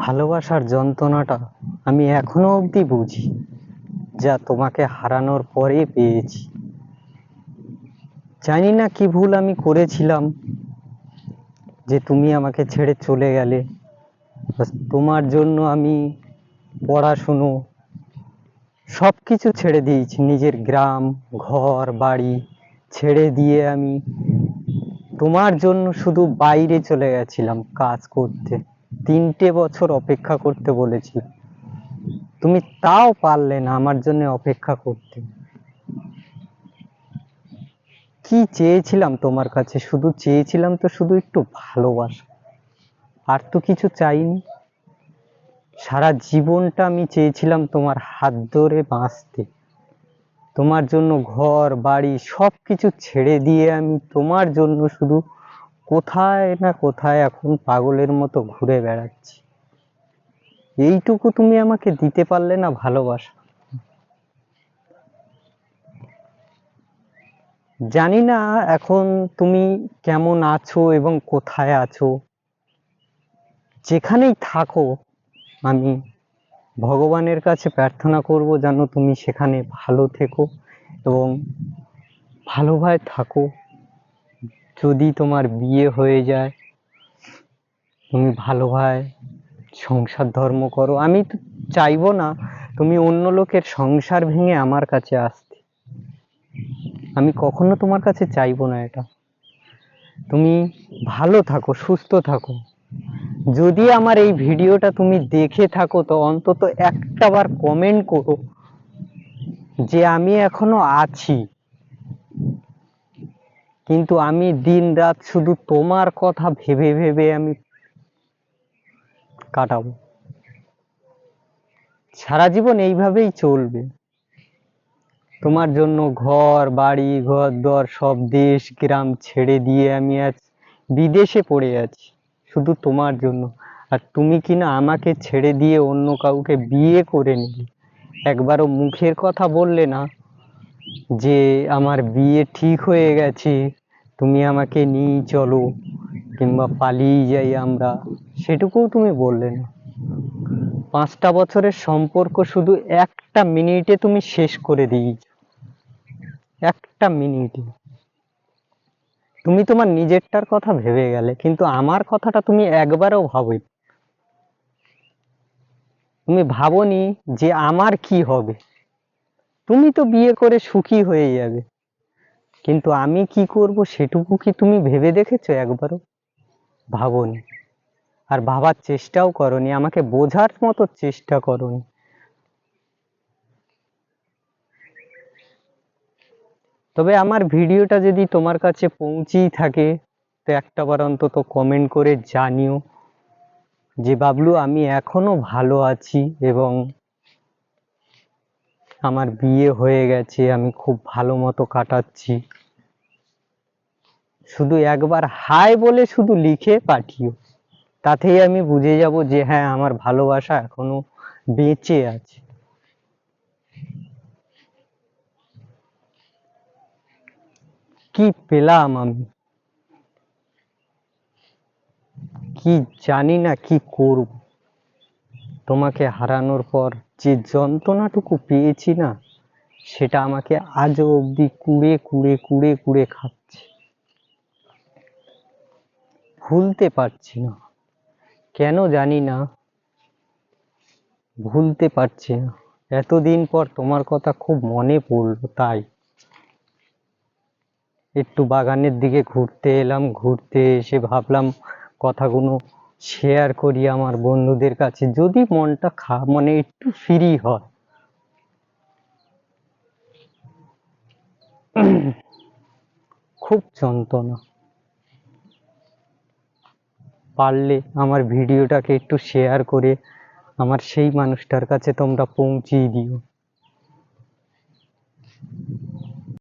ভালোবাসার যন্ত্রণাটা আমি এখনও অবধি বুঝি, যা তোমাকে হারানোর পরে পেয়েছি। জানি না কি ভুল আমি করেছিলাম, যে তুমি আমাকে ছেড়ে চলে গেলে। তোমার জন্য আমি পড়াশুনো সব কিছু ছেড়ে দিয়েছি, নিজের গ্রাম, ঘর, বাড়ি ছেড়ে দিয়ে আমি তোমার জন্য শুধু বাইরে চলে গেছিলাম কাজ করতে। তিনটে বছর অপেক্ষা করতে বলেছিলাম তুমি তাও পারলে না আমার জন্য অপেক্ষা করতে। কি চেয়েছিলাম তোমার কাছে? শুধু চেয়েছিলাম তো শুধু একটু ভালোবাসা। আর তো কিছু চাইনি। সারা জীবনটা আমি চেয়েছিলাম তোমার হাত ধরে বাঁচতে। তোমার জন্য ঘর, বাড়ি সব কিছু ছেড়ে দিয়ে আমি তোমার জন্য শুধু কোথায় না কোথায় এখন পাগলের মতো ঘুরে বেড়াচ্ছি? এইটুকু তুমি আমাকে দিতে পারলে না ভালোবাসা। জানি না এখন তুমি কেমন আছো এবং কোথায় আছো। যেখানেই থাকো, আমি ভগবানের কাছে প্রার্থনা করব যেন তুমি সেখানে ভালো থেকো এবং ভালোভাবে থাকো। যদি তোমার বিয়ে হয়ে যায়, তুমি ভালোভাবে সংসার ধর্ম করো, আমি তো চাইব না, তুমি অন্য লোকের সংসার ভেঙে আমার কাছে আসতে। আমি কখনো তোমার কাছে চাইব না এটা। তুমি ভালো থাকো, সুস্থ থাকো। যদি আমার এই ভিডিওটা তুমি দেখে থাকো, তো অন্তত একটা বার কমেন্ট করো যে আমি এখনও আছি। কিন্তু আমি দিন রাত শুধু তোমার কথা ভেবে ভেবে আমি কাটাবো। সারা জীবন এইভাবেই চলবে। তোমার জন্য ঘর, বাড়ি ঘর দর সব দেশ, গ্রাম ছেড়ে দিয়ে আমি আজ বিদেশে পড়ে আছি, শুধু তোমার জন্য। আর তুমি কিনা আমাকে ছেড়ে দিয়ে অন্য কাউকে বিয়ে করে নিলে? একবারও মুখের কথা বললে না যে আমার বিয়ে ঠিক হয়ে গেছে তুমি আমাকে নিয়ে চলো কিংবা পালিয়ে যাই আমরা, সেটুকুও তুমি বললে না। পাঁচটা বছরের সম্পর্ক শুধু একটা মিনিটে তুমি শেষ করে দিয়েছ। একটা মিনিটে। তুমি তোমার নিজেরটার কথা ভেবে গেলে, কিন্তু আমার কথাটা তুমি একবারও ভাবো তুমি ভাবনি যে আমার কি হবে। তুমি তো বিয়ে করে সুখী হয়ে যাবে। কিন্তু আমি কি করব সেটুকু কি তুমি ভেবে দেখেছ একবারও? ভাবনি। আর ভাবার চেষ্টাও করনি, আমাকে বোঝার মতো চেষ্টা করনি। তবে আমার ভিডিওটা যদি তোমার কাছে পৌঁছেই থাকে, তো একটা বার অন্তত কমেন্ট করে জানিও যে, বাবলু, আমি এখনও ভালো আছি এবং আমার বিয়ে হয়ে গেছে, আমি খুব ভালো মতো কাটাচ্ছি। শুধু একবার হাই বলে শুধু লিখে পাঠিও। তাতেই আমি বুঝে যাব যে হ্যাঁ আমার ভালোবাসা এখনও বেঁচে আছে। কি পেলাম আমি? কি জানি না কি করব। তোমাকে হারানোর পর যে যন্ত্রণাটুকু পেয়েছি না, সেটা আমাকে আজও অবধি কুড়ে কুড়ে কুড়ে কুড়ে খাচ্ছে। ভুলতে পারছি না। কেন জানি না। ভুলতে পারছি না। এতদিন পর তোমার কথা খুব মনে পড়ল, তাই। একটু বাগানের দিকে ঘুরতে এলাম, ঘুরতে এসে ভাবলাম কথাগুলো শেয়ার করি আমার বন্ধুদের কাছে, যদি মনটা খা মানে একটু ফ্রি হয়। খুব যন্ত্রণা। পারলে আমার ভিডিওটাকে একটু শেয়ার করে আমার সেই মানুষটার কাছে তোমরা পৌঁছিয়ে দিও।